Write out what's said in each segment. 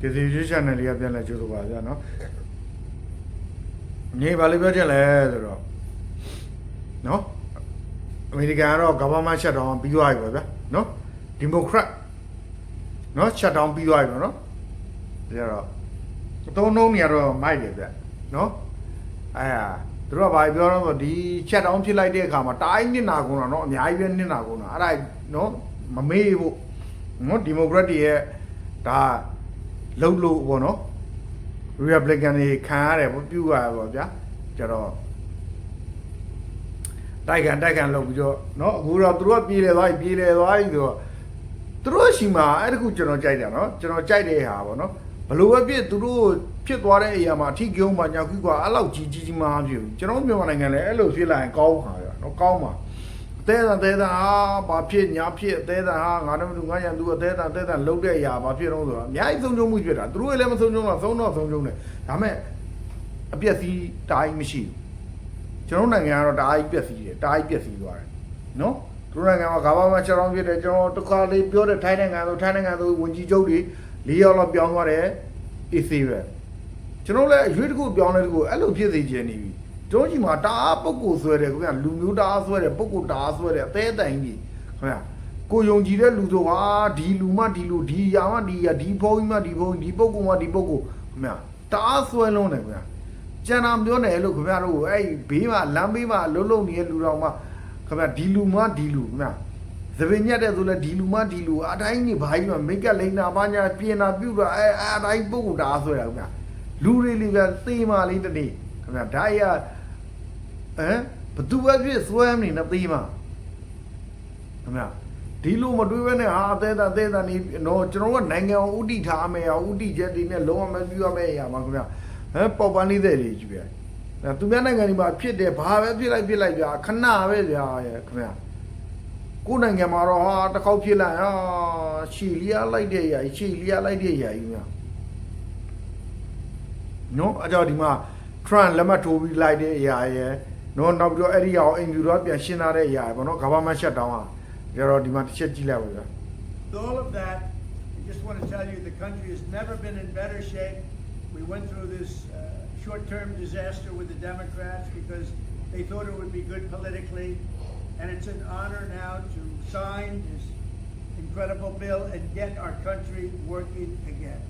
ဒီစီရွှေ channel လေးကပြန်လဲကြိုးလို့ပါဗျာနော်ညီဘာလို့ပြောချင်လဲဆိုတော့နော်အမေရိကန်ကတော့ government shutdown ပြီးသွားပြီပေါ့ဗျာနော် democrat နော် shutdown ပြီးသွားပြီပေါ့နော်ဒါကြတော့အသုံးနှုန်းနေရတော့မိုက်တယ်ဗျနော်အဲဟာသူတို့ကဘာပြောတော့ဆိုဒီ shutdown ဖြစ်လိုက်တဲ့အခါမှာတိုင်းနစ်နာကုန်တော့နော်အများကြီးပဲနစ်နာကုန်တော့အဲ့ဒါနော်မမေးဖို့နော် democrat တွေရဲ့ဒါ လုံလို့ပေါ့နော် Republican တွေခံရတယ်ပေါ့ပြုရတယ်ပေါ့ဗျာကျတော့တိုက်ကန်တိုက်ကန်လုပ်ပြီးတော့နော်အခုတော့သူတို့ကပြည်လေသွားပြီပြည်လေသွားပြီဆိုတော့သူတို့ရှိမှအဲ့တခုကျွန်တော်ကြိုက်တယ်နော်ကျွန်တော်ကြိုက်တဲ့ဟာပေါ့နော်ဘလို့ပဲဖြစ်သူတို့ဖြစ်သွားတဲ့အရာမှာအထီးကျုံမှာညာခွီးကွာအဲ့လောက်ကြီးကြီးကြီးမားဖြစ်ဘူးကျွန်တော်မြန်မာနိုင်ငံလည်းအဲ့လိုဖြစ်လာရင်ကောင်းပါရနော်ကောင်းပါ အသေးသာသေးသာဟာဘာဖြစ်ညာဖြစ်အသေးသာဟာငါတို့လူငါရန်သူအသေးသာအသေးသာလှုပ်တဲ့အရာဘာဖြစ်တော့ဆိုတော့အများကြီးဆုံးချုံမှုဖြစ်တာသူတို့လည်းမဆုံးချုံတော့ဆုံးတော့ဆုံးချုံတယ်ဒါမဲ့အပြက်စီးတိုင်းမရှိဘူးကျွန်တော်နိုင်ငံကတော့တအားကြီးပြက်စီးတယ်တအားကြီးပြက်စီးသွားတယ်နော်သူတို့နိုင်ငံမှာကမ္ဘာမှာခြေထောင်ပြစ်တယ်ကျွန်တော်တစ်ခါလေးပြောတဲ့ထိုင်းနိုင်ငံဆိုထိုင်းနိုင်ငံဆိုဝင်ကြီးချုပ်တွေ၄ယောက်လောက်ပြောင်းသွားတယ် AC ပဲကျွန်တော်လည်းအရွေးတစ်ခုပြောင်းလဲတစ်ခုအဲ့လိုဖြစ်စေချင်နေပြီ ကျွန်တော်ကြီးမှာတအားပုတ်ကိုဆွဲတယ်ခင်ဗျလူမျိုးတအားဆွဲတယ်ပုတ်ကိုတအားဆွဲတယ်အသေးတိုင်ကြီးခင်ဗျကိုယုံကြည်တဲ့လူဆိုဟာဒီလူမှဒီလူဒီယာမှဒီယာဒီဘုံကြီးမှဒီဘုံဒီပုတ်ကိုမှဒီပုတ်ကိုခင်ဗျတအားဆွဲလုံးတယ်ခင်ဗျကျန်တာပြောနေလို့ခင်ဗျားတို့အဲ့ဘေးမှာလမ်းဘေးမှာလှုပ်လှုပ်နေတဲ့လူတော်မှခင်ဗျာဒီလူမဒီလူခင်ဗျာသပင်ညက်တဲ့ဆိုလဲဒီလူမဒီလူအတိုင်းကြီးဘာကြီးမှမိတ်ကလိန်နာဘာညာပြင်နာပြုတ်တာအဲအတိုင်းပုဂ္ဂိုလ်တာဆွဲတာခင်ဗျာလူတွေလေးကသေမာလေးတနေ့ခင်ဗျာဒါရ ဟမ်ဘသူပဲဖြစ်စွဲမနေနဲ့သေးမှာခင်ဗျာဒီလိုမတွေးဘဲနဲ့ဟာအသေးတာအသေးတာနေတော့ကျွန်တော်ကနိုင်ငံအောင်ဥတီထားမယ်အောင်ဥတီချက်တွေနဲ့လုံးဝမပြူရမယ့်အရာပါခင်ဗျာဟမ်ပေါပန်းလေးတဲ့တွေကြီးပဲဒါသူများနိုင်ငံဒီမှာဖြစ်တယ်ဘာပဲဖြစ်လိုက်ဖြစ်လိုက်ကြာခဏပဲကြာရဲ့ခင်ဗျာကိုယ်နိုင်ငံမှာတော့ဟာတစ်ခေါက်ဖြစ်လိုက်ဟာရှီလီယာလိုက်တဲ့အရာရှီလီယာလိုက်တဲ့အရာကြီးများနော်အကြောဒီမှာ Trump လက်မှတ်ထိုးပြီးလိုက်တဲ့အရာရဲ့ နော်နောက်ပြီးတော့အဲ့ဒီအောင်အင်ဂျူတော့ပြန်ရှင်းထားတဲ့ຢာပေါ့နော် government shutdown ဟာကြတော့ဒီမှာတစ်ချက်ကြည့်လိုက်ပါဗျာ With all of that, I just want to tell you the country has never been in better shape. We went through this uh, short-term disaster with the Democrats because they thought it would be good politically. And it's an honor now to sign this incredible bill and get our country working again.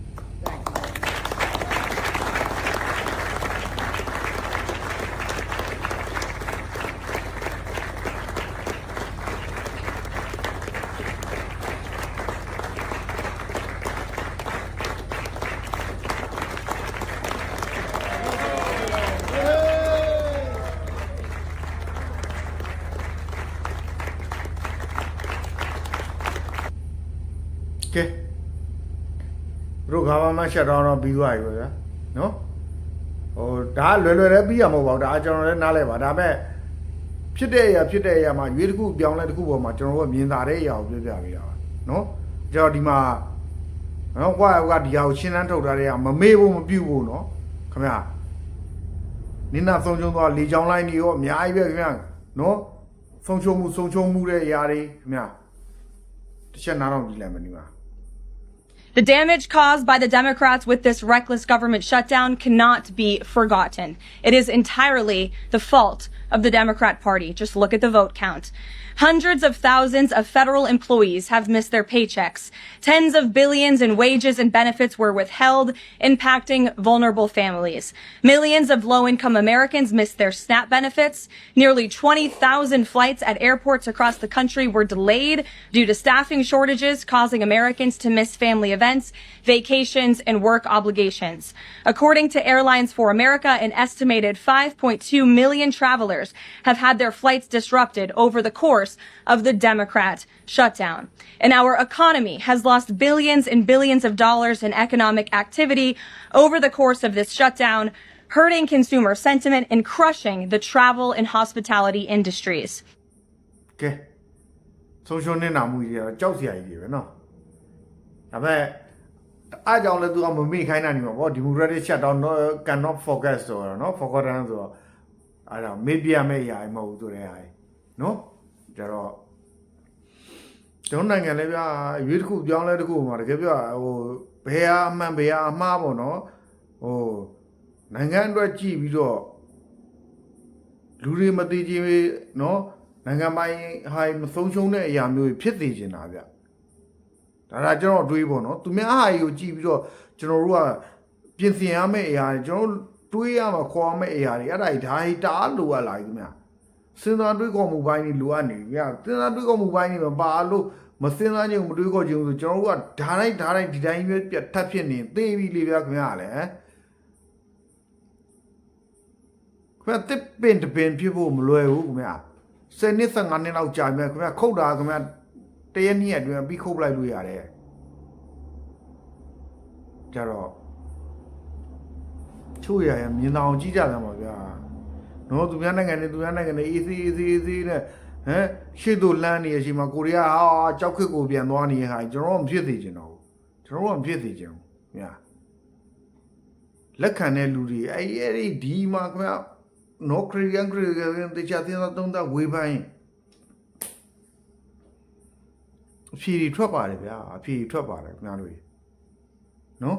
ကဲဘုရားဘာမှရှက်တော့တော့ပြီးသွားပြီပဲဗျာနော်ဟိုဒါကလွယ်လွယ်လည်းပြီးရမဟုတ်ပါဘူးဒါကျွန်တော်လည်းနားလဲပါဒါပေမဲ့ဖြစ်တဲ့အရာဖြစ်တဲ့အရာမှာရွေးတစ်ခုပြောင်းလဲတစ်ခုပေါ်မှာကျွန်တော်တို့ကမြင်သာတဲ့အရာကိုပြောပြပေးတာပါနော်ကျွန်တော်ဒီမှာနော်ကွာကွာဒီဟာကိုရှင်းတန်းထုတ်ထားတဲ့ဟာမမေ့ဖို့မပြုတ်ဖို့နော်ခင်ဗျာနိနာဆုံးချုံသွားလေချောင်းလိုက်နေရောအများကြီးပဲခင်ဗျာနော်ဆုံးချုံမှုဆုံးချုံမှုတဲ့အရာတွေခင်ဗျာတစ်ချက်နားတော့ကြည့်လိုက်မယ်ဒီမှာ The damage caused by the Democrats with this reckless government shutdown cannot be forgotten. It is entirely the fault of the Democrat Party. Just look at the vote count. Hundreds of thousands of federal employees have missed their paychecks. Tens of billions in wages and benefits were withheld, impacting vulnerable families. Millions of low-income Americans missed their SNAP benefits. Nearly 20,000 flights at airports across the country were delayed due to staffing shortages, causing Americans to miss family events, vacations, and work obligations. According to Airlines for America, an estimated 5.2 million travelers have had their flights disrupted over the course of the Democrat shutdown. And our economy has lost billions and billions of dollars in economic activity over the course of this shutdown, hurting consumer sentiment and crushing the travel and hospitality industries. ကဲဆုံးရှုံးနေတာမှုကြီးကတော့ကြောက်စရာကြီးတွေပဲเนาะဒါပေမဲ့အားကြောင့်လည်းသူကမမေ့ခိုင်းတာနေမှာပေါ့ဒီမိုကရက်တစ်ချက်တော့ cannot forget ဆိုတော့เนาะ forgotten ဆိုတော့ အဲ့ဒါမေ့ပြမဲ့ຢာမဟုတ်ဆိုတဲ့ဟာနော်ဒါတော့ကျွန်တော်နိုင်ငံလည်းဗျာရွေးတစ်ခုပြောင်းလဲတစ်ခုမှာတကယ်ပြောဟိုဘယ်ဟာအမှန်ဘယ်ဟာအမှားပေါ့နော်ဟိုနိုင်ငံအတွက်ကြည့်ပြီးတော့လူတွေမသိချင်းနော်နိုင်ငံပိုင်ဟာမဆုံးရှုံးတဲ့အရာမျိုးဖြစ်နေကျင်တာဗျဒါဒါကျွန်တော်တွေးပေါ့နော်သူများအားကြီးကိုကြည့်ပြီးတော့ကျွန်တော်တို့ကပြင်ဆင်ရမယ့်အရာကျွန်တော် တွေးရမှာခေါ်ရမယ့်အရာတွေအဲ့ဒါကြီးဒါကြီးတအားလိုအပ်လာပြီခင်ဗျာစဉ်းစားတွေးခေါ်မှုပိုင်းကြီးလိုအပ်နေပြီ။စဉ်းစားတွေးခေါ်မှုပိုင်းကြီးမပါလို့မစဉ်းစားခြင်းမတွေးခေါ်ခြင်းဆိုကျွန်တော်တို့ကဓာတ်တိုင်းဓာတ်တိုင်းဒီတိုင်းပဲပြတ်ထပ်ဖြစ်နေသေပြီလေဗျာခင်ဗျာလည်းခင်ဗျာတစ်ပင်တစ်ပင်ဖြစ်ဖို့မလွယ်ဘူးခင်ဗျာ10နှစ်15နှစ်လောက်ကြာမြဲခင်ဗျာခုတ်တာခင်ဗျာတရက်နှစ်ရက်အတွင်းပြီးခုတ်လိုက်လို့ရတယ်ကြတော့ ချို့ရရမြင်အောင်ကြည့်ကြတယ်ပါဗျာနော်သူများနိုင်ငံနဲ့သူများနိုင်ငံနဲ့ AC AC AC နဲ့ဟမ်ရှေ့တို့လမ်းနေရရှိမှာကိုရီးယားဟာကြောက်ခစ်ကိုပြန်သွားနေရဟာကျွန်တော်တို့မဖြစ်သေးချင်တော့ဘူးကျွန်တော်တို့ကမဖြစ်သေးချင်ဘူးမြာလက်ခံတဲ့လူတွေအဲ့အဲ့ဒီဒီမှာခင်ဗျနော်ခရီးယန်ခရီးယန်တခြားသင်္သာသုံးသဝေးပိုင်းအဖြေတွေထွက်ပါတယ်ဗျာအဖြေတွေထွက်ပါတယ်ခင်ဗျားတို့ရေနော်